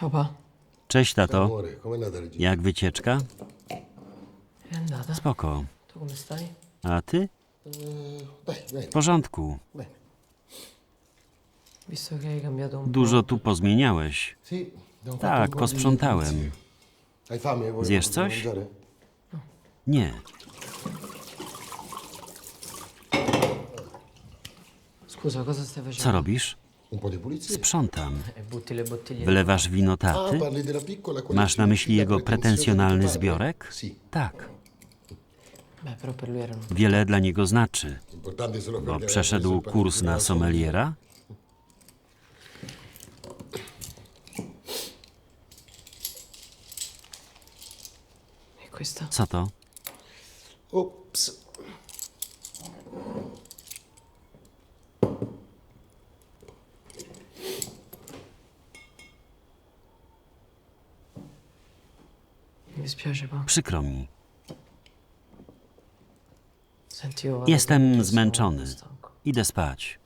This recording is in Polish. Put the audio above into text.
Ciao pa. Cześć, tato. Jak wycieczka? Spoko. A ty? Bene, W porządku. Dużo tu pozmieniałeś. Tak, posprzątałem. Zjesz coś? Nie. Co robisz? Sprzątam. Wylewasz wino taty? Masz na myśli jego pretensjonalny zbiorek? Tak. Wiele dla niego znaczy, bo przeszedł kurs na sommeliera. E? Co to? Ops. Przykro mi. Jestem zmęczony. Idę spać.